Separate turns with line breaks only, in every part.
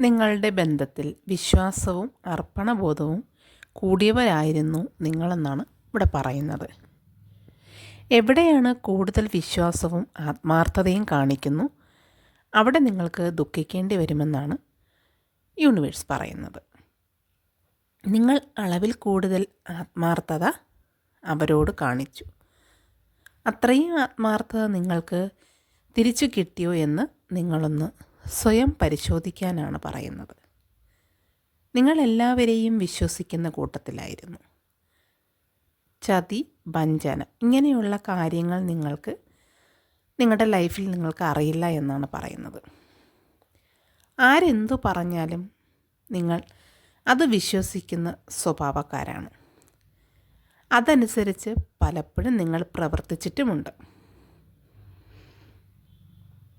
നിങ്ങളുടെ ബന്ധത്തിൽ വിശ്വാസവും അർപ്പണബോധവും കൂടിയവരായിരുന്നു നിങ്ങളെന്നാണ് ഇവിടെ പറയുന്നത്. എവിടെയാണ് കൂടുതൽ വിശ്വാസവും ആത്മാർത്ഥതയും കാണിക്കുന്നു? അവിടെ നിങ്ങൾക്ക് ദുഃഖിക്കേണ്ടി വരുമെന്നാണ് യൂണിവേഴ്സ് പറയുന്നത്. നിങ്ങൾ അളവിൽ കൂടുതൽ ആത്മാർത്ഥത അവരോട് കാണിച്ചു. അത്രയും ആത്മാർത്ഥത നിങ്ങൾക്ക് തിരിച്ചു കിട്ടിയോ എന്ന് നിങ്ങളൊന്ന് സ്വയം പരിശോധിക്കാനാണ് പറയുന്നത്. നിങ്ങൾ എല്ലാവരെയും വിശ്വസിക്കുന്ന കൂട്ടത്തിലായിരുന്നു. ചതി വഞ്ചന ഇങ്ങനെയുള്ള കാര്യങ്ങൾ നിങ്ങൾക്ക് നിങ്ങളുടെ ലൈഫിൽ നിങ്ങൾക്ക് അറിയില്ല എന്നാണ് പറയുന്നത്. ആരെന്തു പറഞ്ഞാലും നിങ്ങൾ അത് വിശ്വസിക്കുന്ന സ്വഭാവക്കാരാണ്. അതനുസരിച്ച് പലപ്പോഴും നിങ്ങൾ പ്രവർത്തിച്ചിട്ടുമുണ്ട്.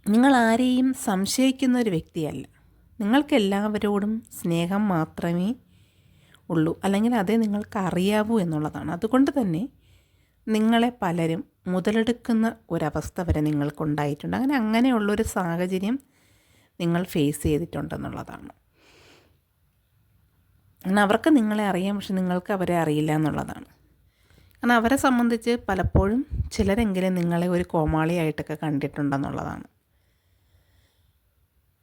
നിങ്ങൾ ആരെയും സംശയിക്കുന്ന ഒരു വ്യക്തിയല്ല. നിങ്ങൾക്കെല്ലാവരോടും സ്നേഹം മാത്രമേ ഉള്ളൂ. അല്ലെങ്കിൽ അതേ നിങ്ങൾക്ക് അറിയാവൂ എന്നുള്ളതാണ്. അതുകൊണ്ട് തന്നെ നിങ്ങളെ പലരും മുതലെടുക്കുന്ന ഒരവസ്ഥ വരെ നിങ്ങൾക്കുണ്ടായിട്ടുണ്ട്. അങ്ങനെ അങ്ങനെയുള്ളൊരു സാഹചര്യം നിങ്ങൾ ഫേസ് ചെയ്തിട്ടുണ്ടെന്നുള്ളതാണ്. കാരണം അവർക്ക് നിങ്ങളെ അറിയാം പക്ഷെ നിങ്ങൾക്ക് അവരെ അറിയില്ല എന്നുള്ളതാണ്. കാരണം അവരെ സംബന്ധിച്ച് പലപ്പോഴും ചിലരെങ്കിലും നിങ്ങളെ ഒരു കോമാളിയായിട്ടൊക്കെ കണ്ടിട്ടുണ്ടെന്നുള്ളതാണ്.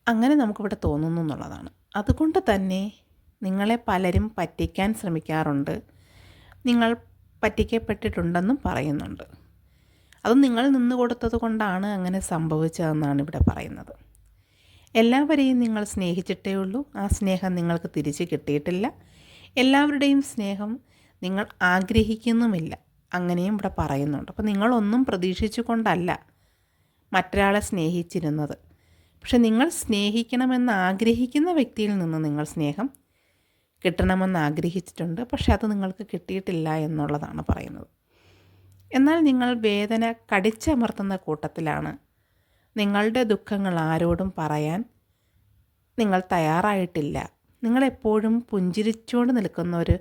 അങ്ങനെ നമുക്കിവിടെ തോന്നുന്നു എന്നുള്ളതാണ്. അതുകൊണ്ട് തന്നെ നിങ്ങളെ പലരും പറ്റിക്കാൻ ശ്രമിക്കാറുണ്ട്. നിങ്ങൾ പറ്റിക്കപ്പെട്ടിട്ടുണ്ടെന്നും പറയുന്നുണ്ട്. അത് നിങ്ങൾ നിന്ന് കൊടുത്തത് കൊണ്ടാണ് അങ്ങനെ സംഭവിച്ചതെന്നാണ് ഇവിടെ പറയുന്നത്. എല്ലാവരെയും നിങ്ങൾ സ്നേഹിച്ചിട്ടേ ഉള്ളൂ. ആ സ്നേഹം നിങ്ങൾക്ക് തിരിച്ച് കിട്ടിയിട്ടില്ല. എല്ലാവരുടെയും സ്നേഹം നിങ്ങൾ ആഗ്രഹിക്കുന്നുമില്ല. അങ്ങനെയും ഇവിടെ പറയുന്നുണ്ട്. അപ്പോൾ നിങ്ങളൊന്നും പ്രതീക്ഷിച്ചു കൊണ്ടല്ല മറ്റൊരാളെ സ്നേഹിച്ചിരുന്നത്. പക്ഷെ നിങ്ങൾ സ്നേഹിക്കണമെന്ന് ആഗ്രഹിക്കുന്ന വ്യക്തിയിൽ നിന്ന് നിങ്ങൾ സ്നേഹം കിട്ടണമെന്ന് ആഗ്രഹിച്ചിട്ടുണ്ട്. പക്ഷെ അത് നിങ്ങൾക്ക് കിട്ടിയിട്ടില്ല എന്നുള്ളതാണ് പറയുന്നത്. എന്നാൽ നിങ്ങൾ വേദന കടിച്ചമർത്തുന്ന കൂട്ടത്തിലാണ് നിങ്ങളുടെ ദുഃഖങ്ങൾ ആരോടും പറയാൻ നിങ്ങൾ തയ്യാറായിട്ടില്ല. നിങ്ങളെപ്പോഴും പുഞ്ചിരിച്ചുകൊണ്ട് നിൽക്കുന്ന ഒരു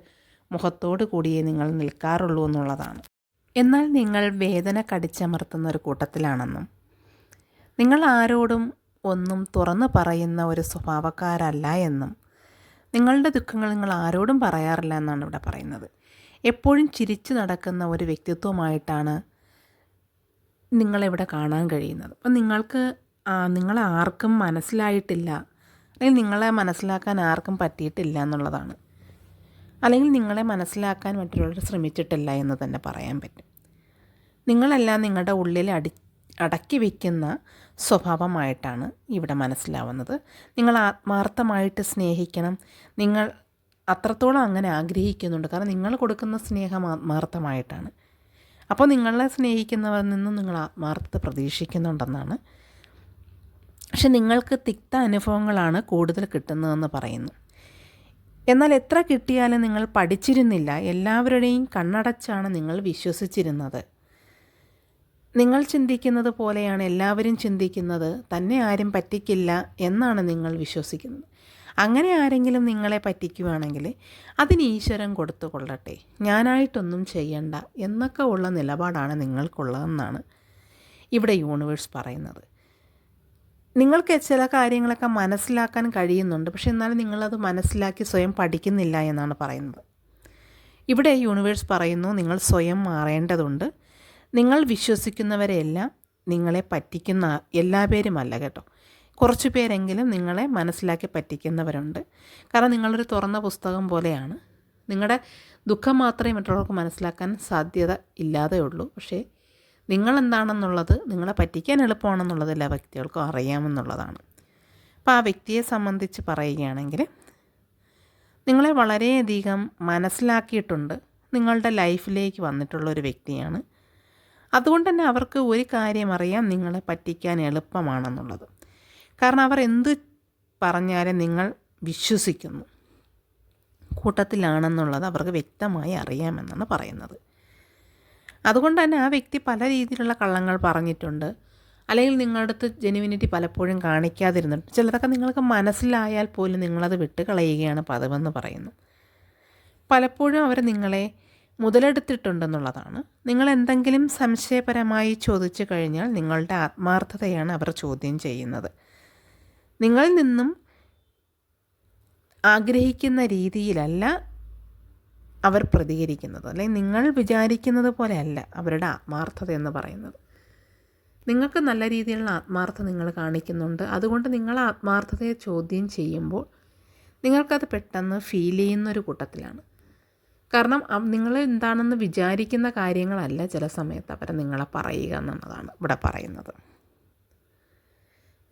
മുഖത്തോട് കൂടിയേ നിങ്ങൾ നിൽക്കാറുള്ളൂ എന്നുള്ളതാണ്. എന്നാൽ നിങ്ങൾ വേദന കടിച്ചമർത്തുന്ന ഒരു കൂട്ടത്തിലാണെന്നും നിങ്ങൾ ആരോടും ഒന്നും തുറന്നു പറയുന്ന ഒരു സ്വഭാവക്കാരല്ല എന്നും. നിങ്ങളുടെ ദുഃഖങ്ങൾ നിങ്ങൾ ആരോടും പറയാറില്ല എന്നാണ് ഇവിടെ പറയുന്നത്. എപ്പോഴും ചിരിച്ചു നടക്കുന്ന ഒരു വ്യക്തിത്വമായിട്ടാണ് നിങ്ങളിവിടെ കാണാൻ കഴിയുന്നത്. അപ്പം നിങ്ങൾക്ക് നിങ്ങളെ ആർക്കും മനസ്സിലായിട്ടില്ല. അല്ലെങ്കിൽ നിങ്ങളെ മനസ്സിലാക്കാൻ ആർക്കും പറ്റിയിട്ടില്ല എന്നുള്ളതാണ്. അല്ലെങ്കിൽ നിങ്ങളെ മനസ്സിലാക്കാൻ മറ്റുള്ളവർ ശ്രമിച്ചിട്ടില്ല എന്ന് തന്നെ പറയാൻ പറ്റും. നിങ്ങളെല്ലാം നിങ്ങളുടെ ഉള്ളിൽ അടി അടക്കി വയ്ക്കുന്ന സ്വഭാവമായിട്ടാണ് ഇവിടെ മനസ്സിലാവുന്നത്. നിങ്ങൾ ആത്മാർത്ഥമായിട്ട് സ്നേഹിക്കണം. നിങ്ങൾ അത്രത്തോളം അങ്ങനെ ആഗ്രഹിക്കുന്നുണ്ട്. കാരണം നിങ്ങൾ കൊടുക്കുന്ന സ്നേഹം ആത്മാർത്ഥമായിട്ടാണ്. അപ്പോൾ നിങ്ങളെ സ്നേഹിക്കുന്നവരിൽ നിന്നും നിങ്ങൾ ആത്മാർത്ഥത പ്രതീക്ഷിക്കുന്നുണ്ടെന്നാണ്. പക്ഷെ നിങ്ങൾക്ക് തിക്ത അനുഭവങ്ങളാണ് കൂടുതൽ കിട്ടുന്നതെന്ന് പറയുന്നു. എന്നാൽ എത്ര കിട്ടിയാലും നിങ്ങൾ പഠിച്ചിരുന്നില്ല. എല്ലാവരുടെയും കണ്ണടച്ചാണ് നിങ്ങൾ വിശ്വസിച്ചിരുന്നത്. നിങ്ങൾ ചിന്തിക്കുന്നത് പോലെയാണ് എല്ലാവരും ചിന്തിക്കുന്നത്. തന്നെ ആരും പറ്റിക്കില്ല എന്നാണ് നിങ്ങൾ വിശ്വസിക്കുന്നത്. അങ്ങനെ ആരെങ്കിലും നിങ്ങളെ പറ്റിക്കുവാണെങ്കിൽ അതിന് ഈശ്വരൻ കൊടുത്തു കൊള്ളട്ടെ. ഞാനായിട്ടൊന്നും ചെയ്യണ്ട എന്നൊക്കെ ഉള്ള നിലപാടാണ് നിങ്ങൾക്കുള്ളതെന്നാണ് ഇവിടെ യൂണിവേഴ്സ് പറയുന്നത്. നിങ്ങൾക്ക് ചില കാര്യങ്ങളൊക്കെ മനസ്സിലാക്കാൻ കഴിയുന്നുണ്ട്. പക്ഷെ എന്നാലും നിങ്ങളത് മനസ്സിലാക്കി സ്വയം പഠിക്കുന്നില്ല എന്നാണ് പറയുന്നത്. ഇവിടെ യൂണിവേഴ്സ് പറയുന്നു നിങ്ങൾ സ്വയം മാറേണ്ടതുണ്ട്. നിങ്ങൾ വിശ്വസിക്കുന്നവരെയെല്ലാം നിങ്ങളെ പറ്റിക്കുന്ന എല്ലാ അല്ല കേട്ടോ. കുറച്ച് പേരെങ്കിലും നിങ്ങളെ മനസ്സിലാക്കി പറ്റിക്കുന്നവരുണ്ട്. കാരണം നിങ്ങളൊരു തുറന്ന പുസ്തകം പോലെയാണ്. നിങ്ങളുടെ ദുഃഖം മാത്രമേ മറ്റുള്ളവർക്ക് മനസ്സിലാക്കാൻ സാധ്യത ഇല്ലാതെ ഉള്ളൂ. പക്ഷേ നിങ്ങളെന്താണെന്നുള്ളത് നിങ്ങളെ പറ്റിക്കാൻ എളുപ്പമാണെന്നുള്ളത് എല്ലാ വ്യക്തികൾക്കും അറിയാമെന്നുള്ളതാണ്. അപ്പോൾ ആ വ്യക്തിയെ സംബന്ധിച്ച് പറയുകയാണെങ്കിൽ നിങ്ങളെ വളരെയധികം മനസ്സിലാക്കിയിട്ടുണ്ട്. നിങ്ങളുടെ ലൈഫിലേക്ക് വന്നിട്ടുള്ള ഒരു വ്യക്തിയാണ്. അതുകൊണ്ട് തന്നെ അവർക്ക് ഒരു കാര്യം അറിയാം നിങ്ങളെ പറ്റിക്കാൻ എളുപ്പമാണെന്നുള്ളത്. കാരണം അവർ എന്ത് പറഞ്ഞാലും നിങ്ങൾ വിശ്വസിക്കുന്നു. കൂട്ടത്തിലാണെന്നുള്ളത് അവർക്ക് വ്യക്തമായി അറിയാമെന്നാണ് പറയുന്നത്. അതുകൊണ്ട് തന്നെ ആ വ്യക്തി പല രീതിയിലുള്ള കള്ളങ്ങൾ പറഞ്ഞിട്ടുണ്ട്. അല്ലെങ്കിൽ നിങ്ങളുടെ അടുത്ത് ജെനുവിനിറ്റി പലപ്പോഴും കാണിക്കാതിരുന്നുണ്ട് ചിലതൊക്കെ നിങ്ങൾക്ക് മനസ്സിലായാൽ പോലും നിങ്ങളത് വിട്ടുകളയുകയാണ് പതിവെന്ന് പറയുന്നു. പലപ്പോഴും അവർ നിങ്ങളെ മുതലെടുത്തിട്ടുണ്ടെന്നുള്ളതാണ്. നിങ്ങൾ എന്തെങ്കിലും സംശയപരമായി ചോദിച്ചു കഴിഞ്ഞാൽ നിങ്ങളുടെ ആത്മാർത്ഥതയാണ് അവർ ചോദ്യം ചെയ്യുന്നത്. നിങ്ങളിൽ നിന്നും ആഗ്രഹിക്കുന്ന രീതിയിലല്ല അവർ പ്രതികരിക്കുന്നത്. അല്ലെങ്കിൽ നിങ്ങൾ വിചാരിക്കുന്നത് പോലെയല്ല അവരുടെ ആത്മാർത്ഥത എന്ന് പറയുന്നത്. നിങ്ങൾക്ക് നല്ല രീതിയിലുള്ള ആത്മാർത്ഥത നിങ്ങൾ കാണിക്കുന്നുണ്ട്. അതുകൊണ്ട് നിങ്ങൾ ആത്മാർത്ഥതയെ ചോദ്യം ചെയ്യുമ്പോൾ നിങ്ങൾക്കത് പെട്ടെന്ന് ഫീൽ ചെയ്യുന്ന ഒരു കൂട്ടത്തിലാണ്. കാരണം നിങ്ങൾ എന്താണെന്ന് വിചാരിക്കുന്ന കാര്യങ്ങളല്ല ചില സമയത്ത് അവർ നിങ്ങളെ പറയുക എന്നുള്ളതാണ് ഇവിടെ പറയുന്നത്.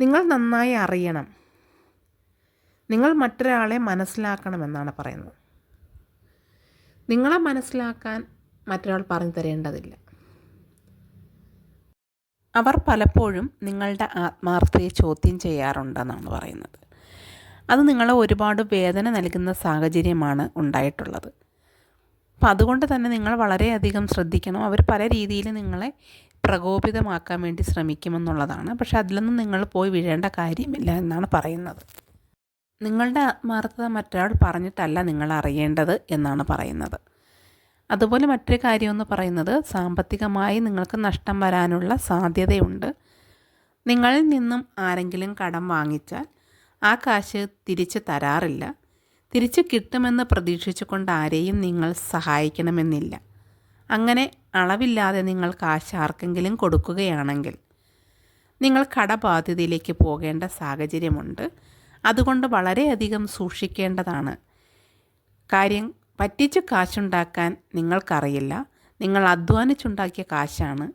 നിങ്ങൾ നന്നായി അറിയണം. നിങ്ങൾ മറ്റൊരാളെ മനസ്സിലാക്കണമെന്നാണ് പറയുന്നത്. നിങ്ങളെ മനസ്സിലാക്കാൻ മറ്റൊരാൾ പറഞ്ഞു തരേണ്ടതില്ല. അവർ പലപ്പോഴും നിങ്ങളുടെ ആത്മാർത്ഥതയെ ചോദ്യം ചെയ്യാറുണ്ടെന്നാണ് പറയുന്നത്. അത് നിങ്ങളെ ഒരുപാട് വേദന നൽകുന്ന സാഹചര്യമാണ് ഉണ്ടായിട്ടുള്ളത്. അപ്പം അതുകൊണ്ട് തന്നെ നിങ്ങൾ വളരെയധികം ശ്രദ്ധിക്കണം. അവർ പല രീതിയിൽ നിങ്ങളെ പ്രകോപിതമാക്കാൻ വേണ്ടി ശ്രമിക്കുമെന്നുള്ളതാണ്. പക്ഷെ അതിലൊന്നും നിങ്ങൾ പോയി വീഴേണ്ട കാര്യമില്ല എന്നാണ് പറയുന്നത്. നിങ്ങളുടെ ആത്മാർത്ഥത മറ്റൊരാൾ പറഞ്ഞിട്ടല്ല നിങ്ങൾ അറിയേണ്ടത് എന്നാണ് പറയുന്നത്. അതുപോലെ മറ്റൊരു കാര്യമെന്ന് പറയുന്നത് സാമ്പത്തികമായി നിങ്ങൾക്ക് നഷ്ടം വരാനുള്ള സാധ്യതയുണ്ട്. നിങ്ങളിൽ നിന്നും ആരെങ്കിലും കടം വാങ്ങിച്ചാൽ ആ കാശ് തിരിച്ച് തരാറില്ല. തിരിച്ച് കിട്ടുമെന്ന് പ്രതീക്ഷിച്ചുകൊണ്ട് ആരെയും നിങ്ങൾ സഹായിക്കണമെന്നില്ല. അങ്ങനെ അളവില്ലാതെ നിങ്ങൾ കാശ് ആർക്കെങ്കിലും കൊടുക്കുകയാണെങ്കിൽ നിങ്ങൾ കടബാധ്യതയിലേക്ക് പോകേണ്ട സാഹചര്യമുണ്ട്. അതുകൊണ്ട് വളരെയധികം സൂക്ഷിക്കേണ്ടതാണ്. കാര്യം പറ്റിച്ച് കാശുണ്ടാക്കാൻ നിങ്ങൾക്കറിയില്ല. നിങ്ങൾ അധ്വാനിച്ചുണ്ടാക്കിയ കാശാണ്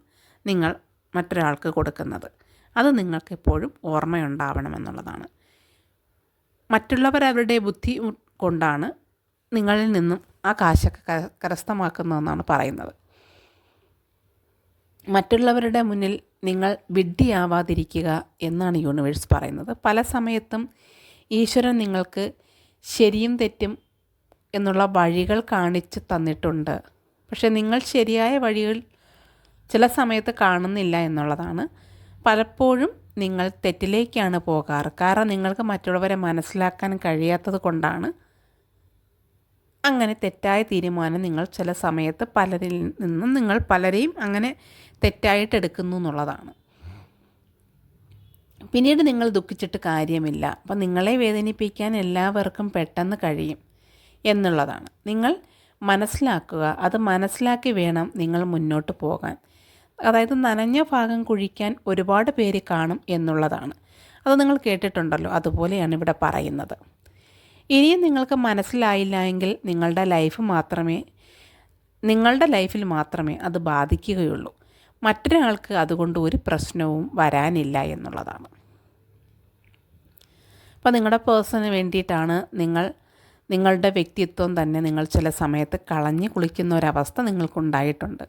നിങ്ങൾ മറ്റൊരാൾക്ക് കൊടുക്കുന്നത്. അത് നിങ്ങൾക്കെപ്പോഴും ഓർമ്മയുണ്ടാവണമെന്നുള്ളതാണ്. മറ്റുള്ളവർ അവരുടെ ബുദ്ധി കൊണ്ടാണ് നിങ്ങളിൽ നിന്നും ആ കാശൊക്കെ കരസ്ഥമാക്കുന്നതെന്നാണ് പറയുന്നത്. മറ്റുള്ളവരുടെ മുന്നിൽ നിങ്ങൾ വിഡ്ഢിയാവാതിരിക്കുക എന്നാണ് യൂണിവേഴ്സ് പറയുന്നത്. പല സമയത്തും ഈശ്വരൻ നിങ്ങൾക്ക് ശരിയും തെറ്റും എന്നുള്ള വഴികൾ കാണിച്ച് തന്നിട്ടുണ്ട്. പക്ഷേ നിങ്ങൾ ശരിയായ വഴികൾ ചില സമയത്ത് കാണുന്നില്ല എന്നുള്ളതാണ്. പലപ്പോഴും നിങ്ങൾ തെറ്റിലേക്കാണ് പോകാറ്. കാരണം നിങ്ങൾക്ക് മറ്റുള്ളവരെ മനസ്സിലാക്കാൻ കഴിയാത്തത് കൊണ്ടാണ് അങ്ങനെ തെറ്റായ തീരുമാനം നിങ്ങൾ ചില സമയത്ത് പലരിൽ നിന്നും നിങ്ങൾ പലരെയും അങ്ങനെ തെറ്റായിട്ട് എടുക്കുന്നു എന്നുള്ളതാണ്. പിന്നീട് നിങ്ങൾ ദുഃഖിച്ചിട്ട് കാര്യമില്ല. അപ്പം നിങ്ങളെ വേദനിപ്പിക്കാൻ എല്ലാവർക്കും പെട്ടെന്ന് കഴിയും എന്നുള്ളതാണ്. നിങ്ങൾ മനസ്സിലാക്കുക. അത് മനസ്സിലാക്കി വേണം നിങ്ങൾ മുന്നോട്ട് പോകാൻ. അതായത് നനഞ്ഞ ഭാഗം കുഴിക്കാൻ ഒരുപാട് പേര് കാണും എന്നുള്ളതാണ്. അത് നിങ്ങൾ കേട്ടിട്ടുണ്ടല്ലോ. അതുപോലെയാണ് ഇവിടെ പറയുന്നത്. ഇനിയും നിങ്ങൾക്ക് മനസ്സിലായില്ല എങ്കിൽ നിങ്ങളുടെ ലൈഫ് മാത്രമേ നിങ്ങളുടെ ലൈഫിൽ മാത്രമേ അത് ബാധിക്കുകയുള്ളൂ. മറ്റൊരാൾക്ക് അതുകൊണ്ട് ഒരു പ്രശ്നവും വരാനില്ല എന്നുള്ളതാണ്. അപ്പോൾ നിങ്ങളുടെ പേഴ്സണിന് വേണ്ടിയിട്ടാണ് നിങ്ങൾ നിങ്ങളുടെ വ്യക്തിത്വം തന്നെ നിങ്ങൾ ചില സമയത്ത് കളഞ്ഞു കുളിക്കുന്ന ഒരവസ്ഥ നിങ്ങൾക്കുണ്ടായിട്ടുണ്ട്.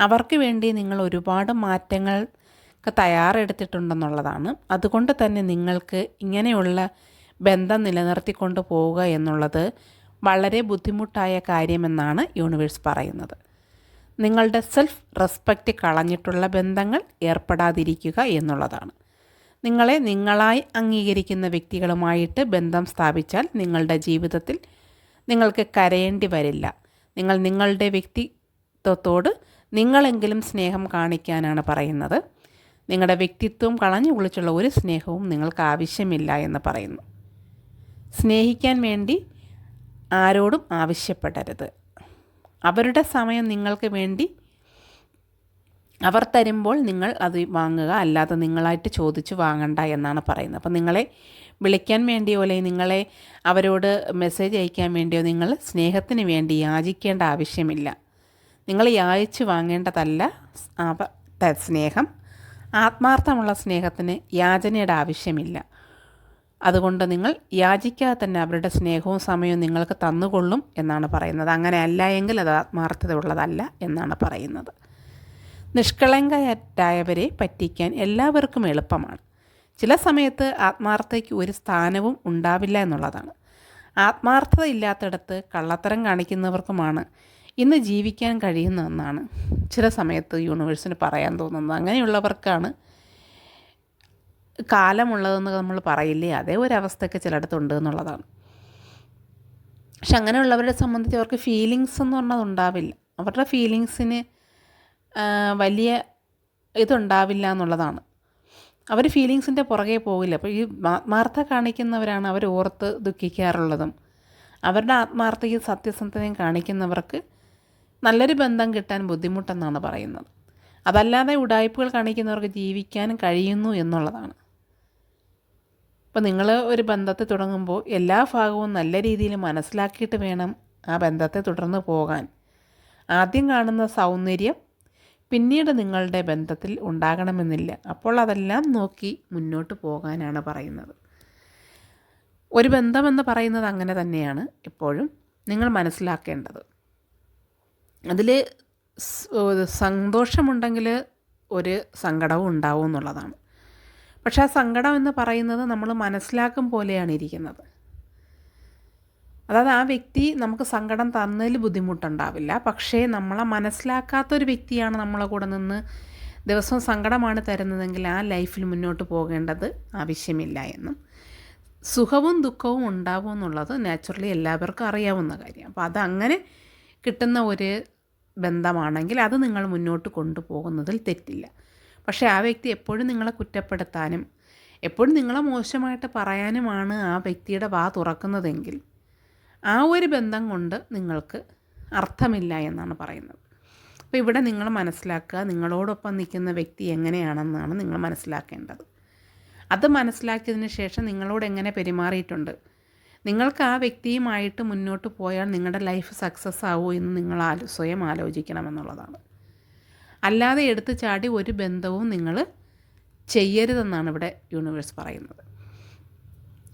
അവർക്ക് വേണ്ടി നിങ്ങൾ ഒരുപാട് മാറ്റങ്ങൾക്ക് തയ്യാറെടുത്തിട്ടുണ്ടെന്നുള്ളതാണ്. അതുകൊണ്ട് തന്നെ നിങ്ങൾക്ക് ഇങ്ങനെയുള്ള ബന്ധം നിലനിർത്തിക്കൊണ്ട് പോവുക എന്നുള്ളത് വളരെ ബുദ്ധിമുട്ടായ കാര്യമെന്നാണ് യൂണിവേഴ്സ് പറയുന്നത്. നിങ്ങളുടെ സെൽഫ് റെസ്പെക്റ്റ് കളഞ്ഞിട്ടുള്ള ബന്ധങ്ങൾ ഏർപ്പെടാതിരിക്കുക എന്നുള്ളതാണ്. നിങ്ങളെ നിങ്ങളായി അംഗീകരിക്കുന്ന വ്യക്തികളുമായിട്ട് ബന്ധം സ്ഥാപിച്ചാൽ നിങ്ങളുടെ ജീവിതത്തിൽ നിങ്ങൾക്ക് കരയേണ്ടി വരില്ല. നിങ്ങൾ നിങ്ങളുടെ വ്യക്തിത്വത്തോട് നിങ്ങളെങ്കിലും സ്നേഹം കാണിക്കാനാണ് പറയുന്നത്. നിങ്ങളുടെ വ്യക്തിത്വം കളഞ്ഞു കുളിച്ചുള്ള ഒരു സ്നേഹവും നിങ്ങൾക്ക് ആവശ്യമില്ല എന്ന് പറയുന്നു. സ്നേഹിക്കാൻ വേണ്ടി ആരോടും ആവശ്യപ്പെടരുത്. അവരുടെ സമയം നിങ്ങൾക്ക് വേണ്ടി അവർ തരുമ്പോൾ നിങ്ങൾ അത് വാങ്ങുക അല്ലാതെ നിങ്ങളായിട്ട് ചോദിച്ച് വാങ്ങണ്ട എന്നാണ് പറയുന്നത്. അപ്പം നിങ്ങളെ വിളിക്കാൻ വേണ്ടിയോ അല്ലെങ്കിൽ നിങ്ങളെ അവരോട് മെസ്സേജ് അയക്കാൻ വേണ്ടിയോ നിങ്ങൾ സ്നേഹത്തിന് വേണ്ടി യാചിക്കേണ്ട ആവശ്യമില്ല. നിങ്ങൾ യാചിച്ച് വാങ്ങേണ്ടതല്ല സ്നേഹം. ആത്മാർത്ഥമുള്ള സ്നേഹത്തിന് യാചനയുടെ ആവശ്യമില്ല. അതുകൊണ്ട് നിങ്ങൾ യാചിക്കാതെ തന്നെ അവരുടെ സ്നേഹവും സമയവും നിങ്ങൾക്ക് തന്നുകൊള്ളും എന്നാണ് പറയുന്നത്. അങ്ങനെ അല്ല എങ്കിൽ അത് ആത്മാർത്ഥത ഉള്ളതല്ല എന്നാണ് പറയുന്നത്. നിഷ്കളങ്കരായവരെ പറ്റിക്കാൻ എല്ലാവർക്കും എളുപ്പമാണ്. ചില സമയത്ത് ആത്മാർത്ഥതയ്ക്ക് ഒരു സ്ഥാനവും ഉണ്ടാവില്ല എന്നുള്ളതാണ്. ആത്മാർത്ഥത ഇല്ലാത്തിടത്ത് കള്ളത്തരം കാണിക്കുന്നവർക്കുമാണ് ഇന്ന് ജീവിക്കാൻ കഴിയുന്നതെന്നാണ് ചില സമയത്ത് യൂണിവേഴ്സിന് പറയാൻ തോന്നുന്നത്. അങ്ങനെയുള്ളവർക്കാണ് കാലമുള്ളതെന്ന് നമ്മൾ പറയില്ലേ? അതേ ഒരു അവസ്ഥയൊക്കെ ചിലയിടത്തുണ്ട് എന്നുള്ളതാണ്. പക്ഷെ അങ്ങനെയുള്ളവരെ സംബന്ധിച്ച് അവർക്ക് ഫീലിങ്സ് എന്ന് പറഞ്ഞത് ഉണ്ടാവില്ല. അവരുടെ ഫീലിങ്സിന് വലിയ ഇതുണ്ടാവില്ല എന്നുള്ളതാണ്. അവർ ഫീലിങ്സിന്റെ പുറകെ പോകില്ല. അപ്പോൾ ഈ ആത്മാർത്ഥ കാണിക്കുന്നവരാണ് അവർ ഓർത്ത് ദുഃഖിക്കാറുള്ളതും. അവരുടെ ആത്മാർത്ഥയും സത്യസന്ധതയും കാണിക്കുന്നവർക്ക് നല്ലൊരു ബന്ധം കിട്ടാൻ ബുദ്ധിമുട്ടെന്നാണ് പറയുന്നത്. അതല്ലാതെ ഉടായ്പകൾ കാണിക്കുന്നവർക്ക് ജീവിക്കാനും കഴിയുന്നു എന്നുള്ളതാണ്. അപ്പോൾ നിങ്ങൾ ഒരു ബന്ധത്തെ തുടങ്ങുമ്പോൾ എല്ലാ ഭാഗവും നല്ല രീതിയിൽ മനസ്സിലാക്കിയിട്ട് വേണം ആ ബന്ധത്തെ തുടർന്ന് പോകാൻ. ആദ്യം കാണുന്ന സൗന്ദര്യം പിന്നീട് നിങ്ങളുടെ ബന്ധത്തിൽ ഉണ്ടാകണമെന്നില്ല. അപ്പോൾ അതെല്ലാം നോക്കി മുന്നോട്ട് പോകാനാണ് പറയുന്നത്. ഒരു ബന്ധമെന്ന് പറയുന്നത് അങ്ങനെ തന്നെയാണ് എപ്പോഴും നിങ്ങൾ മനസ്സിലാക്കേണ്ടത്. അതിൽ സന്തോഷമുണ്ടെങ്കിൽ ഒരു സങ്കടവും ഉണ്ടാവും എന്നുള്ളതാണ്. പക്ഷെ ആ സങ്കടം എന്ന് പറയുന്നത് നമ്മൾ മനസ്സിലാക്കും പോലെയാണ് ഇരിക്കുന്നത്. അതായത് ആ വ്യക്തി നമുക്ക് സങ്കടം തന്നതിൽ ബുദ്ധിമുട്ടുണ്ടാവില്ല. പക്ഷേ നമ്മളെ മനസ്സിലാക്കാത്തൊരു വ്യക്തിയാണ് നമ്മളെ കൂടെ നിന്ന് ദിവസവും സങ്കടമാണ് തരുന്നതെങ്കിൽ ആ ലൈഫിൽ മുന്നോട്ട് പോകേണ്ടത് ആവശ്യമില്ല എന്നും. സുഖവും ദുഃഖവും ഉണ്ടാവും എന്നുള്ളത് നാച്ചുറലി എല്ലാവർക്കും അറിയാവുന്ന കാര്യം. അപ്പോൾ അതങ്ങനെ കിട്ടുന്ന ഒരു ബന്ധമാണെങ്കിൽ അത് നിങ്ങൾ മുന്നോട്ട് കൊണ്ടുപോകുന്നതിൽ തെറ്റില്ല. പക്ഷേ ആ വ്യക്തി എപ്പോഴും നിങ്ങളെ കുറ്റപ്പെടുത്താനും എപ്പോഴും നിങ്ങളെ മോശമായിട്ട് പറയാനുമാണ് ആ വ്യക്തിയുടെ വാ തുറക്കുന്നതെങ്കിൽ ആ ഒരു ബന്ധം കൊണ്ട് നിങ്ങൾക്ക് അർത്ഥമില്ല എന്നാണ് പറയുന്നത്. അപ്പോൾ ഇവിടെ നിങ്ങൾ മനസ്സിലാക്കുക നിങ്ങളോടൊപ്പം നിൽക്കുന്ന വ്യക്തി എങ്ങനെയാണെന്നാണ് നിങ്ങൾ മനസ്സിലാക്കേണ്ടത്. അത് മനസ്സിലാക്കിയതിന് ശേഷം നിങ്ങളോട് എങ്ങനെ പെരുമാറിയിട്ടുണ്ട്? നിങ്ങൾക്ക് ആ വ്യക്തിയുമായിട്ട് മുന്നോട്ട് പോയാൽ നിങ്ങളുടെ ലൈഫ് സക്സസ് ആവുമോ എന്ന് നിങ്ങൾ സ്വയം ആലോചിക്കണമെന്നുള്ളതാണ് അല്ലാതെ എടുത്തു ചാടി ഒരു ബന്ധവും നിങ്ങൾ ചെയ്യരുതെന്നാണ് ഇവിടെ യൂണിവേഴ്സ് പറയുന്നത്.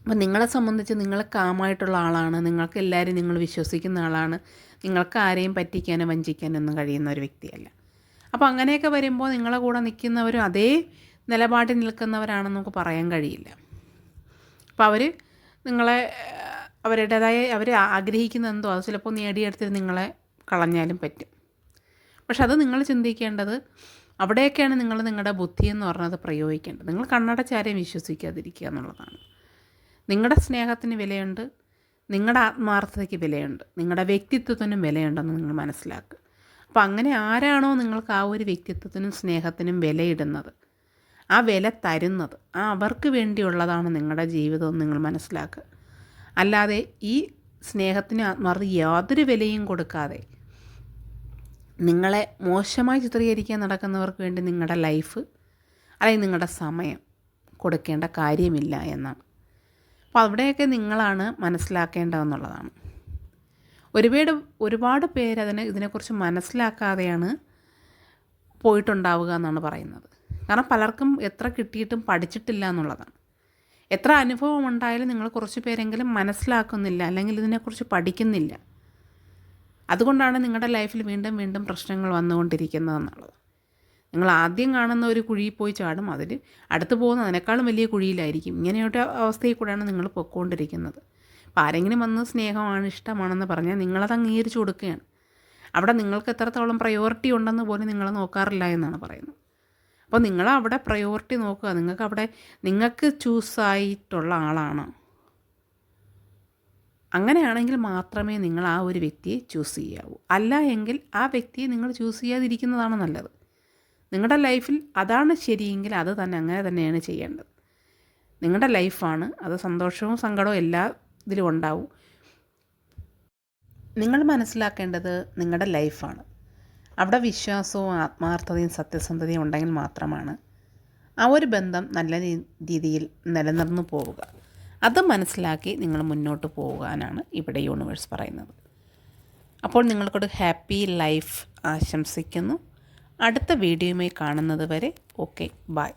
അപ്പം നിങ്ങളെ സംബന്ധിച്ച് നിങ്ങൾ കാമായിട്ടുള്ള ആളാണ് നിങ്ങൾക്ക് എല്ലാവരും നിങ്ങൾ വിശ്വസിക്കുന്ന ആളാണ് നിങ്ങൾക്ക് ആരെയും പറ്റിക്കാനോ വഞ്ചിക്കാനോ ഒന്നും കഴിയുന്ന ഒരു വ്യക്തിയല്ല. അപ്പോൾ അങ്ങനെയൊക്കെ വരുമ്പോൾ നിങ്ങളെ കൂടെ നിൽക്കുന്നവരും അതേ നിലപാടിൽ നിൽക്കുന്നവരാണെന്ന് നമുക്ക് പറയാൻ കഴിയില്ല. അപ്പോൾ അവർ നിങ്ങളെ അവരുടേതായ അവർ ആഗ്രഹിക്കുന്ന എന്തോ അത് ചിലപ്പോൾ നേടിയെടുത്തിട്ട് നിങ്ങളെ കളഞ്ഞാലും പറ്റും. പക്ഷെ അത് നിങ്ങൾ ചിന്തിക്കേണ്ടത് അവിടെയൊക്കെയാണ് നിങ്ങൾ നിങ്ങളുടെ ബുദ്ധി എന്ന് പറഞ്ഞത് പ്രയോഗിക്കേണ്ടത്. നിങ്ങൾ കണ്ണടച്ചാരെയും വിശ്വസിക്കാതിരിക്കുക എന്നുള്ളതാണ്. നിങ്ങളുടെ സ്നേഹത്തിന് വിലയുണ്ട് നിങ്ങളുടെ ആത്മാർത്ഥതയ്ക്ക് വിലയുണ്ട് നിങ്ങളുടെ വ്യക്തിത്വത്തിനും വിലയുണ്ടെന്ന് നിങ്ങൾ മനസ്സിലാക്കുക. അപ്പോൾ അങ്ങനെ ആരാണോ നിങ്ങൾക്ക് ആ ഒരു വ്യക്തിത്വത്തിനും സ്നേഹത്തിനും വിലയിടുന്നത് ആ വില തരുന്നത് ആ അവർക്ക് വേണ്ടിയുള്ളതാണ് നിങ്ങളുടെ ജീവിതം നിങ്ങൾ മനസ്സിലാക്കുക. അല്ലാതെ ഈ സ്നേഹത്തിന് ആത്മാർത്ഥ യാതൊരു വിലയും കൊടുക്കാതെ നിങ്ങളെ മോശമായി ചിത്രീകരിക്കാൻ നടക്കുന്നവർക്ക് വേണ്ടി നിങ്ങളുടെ ലൈഫ് അല്ലെങ്കിൽ നിങ്ങളുടെ സമയം കൊടുക്കേണ്ട കാര്യമില്ല എന്നാണ്. അപ്പോൾ അവിടെയൊക്കെ നിങ്ങളാണ് മനസ്സിലാക്കേണ്ടതെന്നുള്ളതാണ്. ഒരുപാട് ഒരുപാട് പേര് അതിനെ ഇതിനെക്കുറിച്ച് മനസ്സിലാക്കാതെയാണ് പോയിട്ടുണ്ടാവുക എന്നാണ് പറയുന്നത്. കാരണം പലർക്കും എത്ര കിട്ടിയിട്ടും പഠിച്ചിട്ടില്ല എന്നുള്ളതാണ്. എത്ര അനുഭവം ഉണ്ടായാലും നിങ്ങൾ കുറച്ച് പേരെങ്കിലും മനസ്സിലാക്കുന്നില്ല അല്ലെങ്കിൽ ഇതിനെക്കുറിച്ച് പഠിക്കുന്നില്ല. അതുകൊണ്ടാണ് നിങ്ങളുടെ ലൈഫിൽ വീണ്ടും വീണ്ടും പ്രശ്നങ്ങൾ വന്നുകൊണ്ടിരിക്കുന്നതെന്നുള്ളത്. നിങ്ങൾ ആദ്യം കാണുന്ന ഒരു കുഴിയിൽ പോയി ചാടും അതിൽ അടുത്ത് പോകുന്ന അതിനേക്കാളും വലിയ കുഴിയിലായിരിക്കും. ഇങ്ങനെയൊരു അവസ്ഥയിൽ കൂടെയാണ് നിങ്ങൾ പൊയ്ക്കൊണ്ടിരിക്കുന്നത്. അപ്പോൾ ആരെങ്കിലും വന്ന് സ്നേഹമാണ് ഇഷ്ടമാണെന്ന് പറഞ്ഞാൽ നിങ്ങളത് അംഗീകരിച്ചു കൊടുക്കുകയാണ്. അവിടെ നിങ്ങൾക്ക് എത്രത്തോളം പ്രയോറിറ്റി ഉണ്ടെന്ന് പോലും നിങ്ങൾ നോക്കാറില്ല എന്നാണ് പറയുന്നത്. അപ്പോൾ നിങ്ങൾ അവിടെ പ്രയോറിറ്റി നോക്കുക നിങ്ങൾക്ക് അവിടെ നിങ്ങൾക്ക് ചൂസായിട്ടുള്ള ആളാണോ. അങ്ങനെയാണെങ്കിൽ മാത്രമേ നിങ്ങൾ ആ ഒരു വ്യക്തിയെ ചൂസ് ചെയ്യാവൂ. അല്ല എങ്കിൽ ആ വ്യക്തിയെ നിങ്ങൾ ചൂസ് ചെയ്യാതിരിക്കുന്നതാണ് നല്ലത്. നിങ്ങളുടെ ലൈഫിൽ അതാണ് ശരിയെങ്കിൽ അത് തന്നെ അങ്ങനെ തന്നെയാണ് ചെയ്യേണ്ടത്. നിങ്ങളുടെ ലൈഫാണ് അത് സന്തോഷവും സങ്കടവും എല്ലാ ഇതിലും ഉണ്ടാവും. നിങ്ങൾ മനസ്സിലാക്കേണ്ടത് നിങ്ങളുടെ ലൈഫാണ്. അവിടെ വിശ്വാസവും ആത്മാർത്ഥതയും സത്യസന്ധതയും ഉണ്ടെങ്കിൽ മാത്രമാണ് ആ ഒരു ബന്ധം നല്ല രീതിയിൽ നിലനിർന്നു പോവുക. അത് മനസ്സിലാക്കി നിങ്ങൾ മുന്നോട്ട് പോകാനാണ് ഇവിടെ യൂണിവേഴ്സ് പറയുന്നത്. അപ്പോൾ നിങ്ങൾക്കൊരു ഹാപ്പി ലൈഫ് ആശംസിക്കുന്നു. അടുത്ത വീഡിയോയുമായി കാണുന്നത് വരെ ഓക്കെ ബായ്